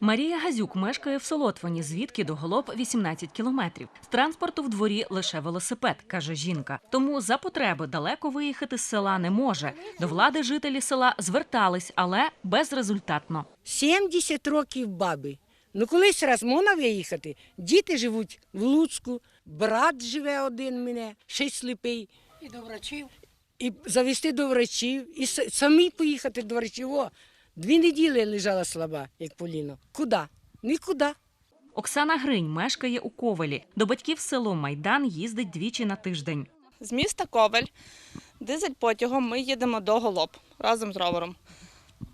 Марія Газюк мешкає в Солотвині, звідки до Голоб 18 кілометрів. З транспорту в дворі лише велосипед, каже жінка. Тому за потреби далеко виїхати з села не може. До влади жителі села звертались, але безрезультатно. 70 років баби. Ну колись раз можна виїхати. Діти живуть в Луцьку, брат живе один мене, ще сліпий. І до врачів. І завести до врачів, і самі поїхати до врачів. Дві неділі лежала слаба, як Поліно. Куди? Нікуди. Оксана Гринь мешкає у Ковелі. До батьків село Майдан їздить двічі на тиждень. З міста Ковель дизель потягом ми їдемо до Голоб разом з ровером.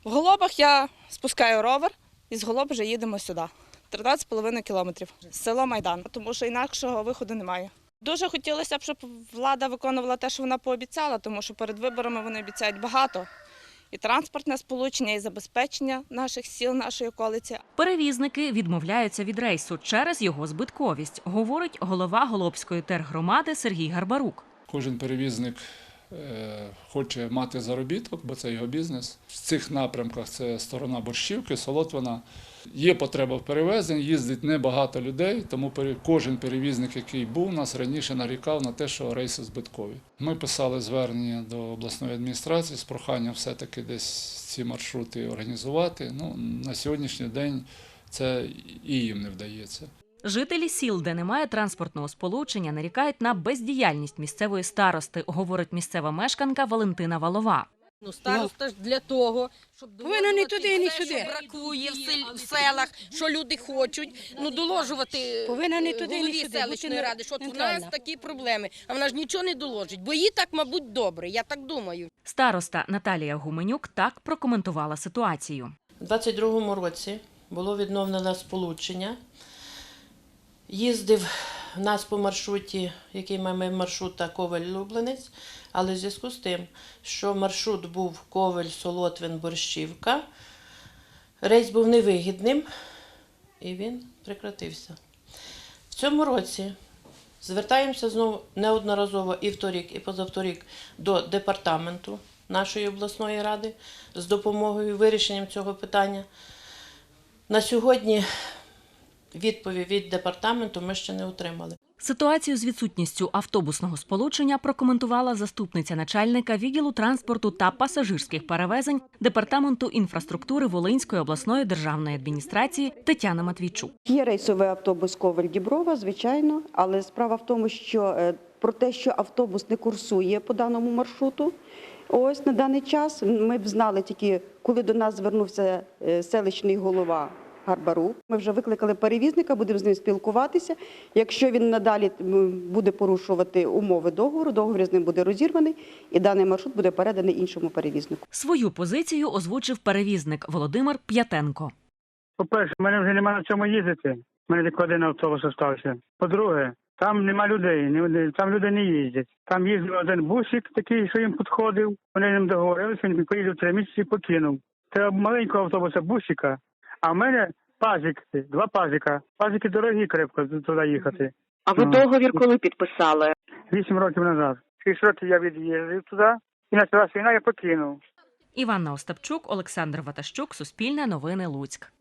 В Голобах я спускаю ровер і з Голоб вже їдемо сюди. 13,5 кілометрів. Село Майдан, тому що інакшого виходу немає. Дуже хотілося б, щоб влада виконувала те, що вона пообіцяла, тому що перед виборами вони обіцяють багато. І транспортне сполучення, і забезпечення наших сіл, нашої околиці. Перевізники відмовляються від рейсу через його збитковість, говорить голова Голобської тергромади Сергій Гарбарук. Кожен перевізник хоче мати заробіток, бо це його бізнес. В цих напрямках це сторона борщівки, солотвина. Є потреба в перевезенні, їздить небагато людей, тому кожен перевізник, який був нас раніше нарікав на те, що рейси збиткові. Ми писали звернення до обласної адміністрації з проханням все-таки десь ці маршрути організувати. Ну, на сьогоднішній день це і їм не вдається. Жителі сіл, де немає транспортного сполучення, нарікають на бездіяльність місцевої старости, говорить місцева мешканка Валентина Валова. Ну, староста ж для того, щоб Повинна не туди, ні все, сюди. що бракує в, сел- в селах, що люди хочуть. Ну, доложувати Повинна не е, туди, голові сюди, селищної бути ради, що от у нас нейтральна. такі проблеми. А вона ж нічого не доложить, бо їй так, мабуть, добре, я так думаю. Староста Наталія Гуменюк так прокоментувала ситуацію. У 22-му році було відновлено сполучення. Їздив в нас по маршруті, який маємо маршрута Ковель-Люблинець, але в зв'язку з тим, що маршрут був Ковель-Солотвин-Борщівка, рейс був невигідним і він прекратився. В цьому році звертаємося знову неодноразово і вторік, і позавторік до департаменту нашої обласної ради з допомогою вирішенням цього питання. На сьогодні відповідь від департаменту ми ще не отримали. Ситуацію з відсутністю автобусного сполучення прокоментувала заступниця начальника відділу транспорту та пасажирських перевезень департаменту інфраструктури Волинської обласної державної адміністрації Тетяна Матвійчук. Є рейсовий автобус Коваль-Діброва, звичайно, але справа в тому, що е, про те, що автобус не курсує по даному маршруту. Ось на даний час ми б знали тільки, коли до нас звернувся е, селищний голова Гарбарук. Ми вже викликали перевізника, будемо з ним спілкуватися. Якщо він надалі буде порушувати умови договору, договір з ним буде розірваний, і даний маршрут буде переданий іншому перевізнику. Свою позицію озвучив перевізник Володимир П'ятенко. По-перше, в мене вже немає на чому їздити. У мене тільки один автобус залишився. По-друге, там нема людей, там люди не їздять. Там їздив один бусик такий, що їм підходив. Вони ним договорилися, він поїздив три місяці і покинув. Треба маленького автобуса, бусика. А в мене пазик, два пазика. Пазики дорогі крепко туди їхати. А ви Ну. договір коли підписали? Вісім років назад. Шість років я від'їздив туди, і почалася війна, я покинув. Іванна Остапчук, Олександр Ватащук, Суспільне новини Луцьк.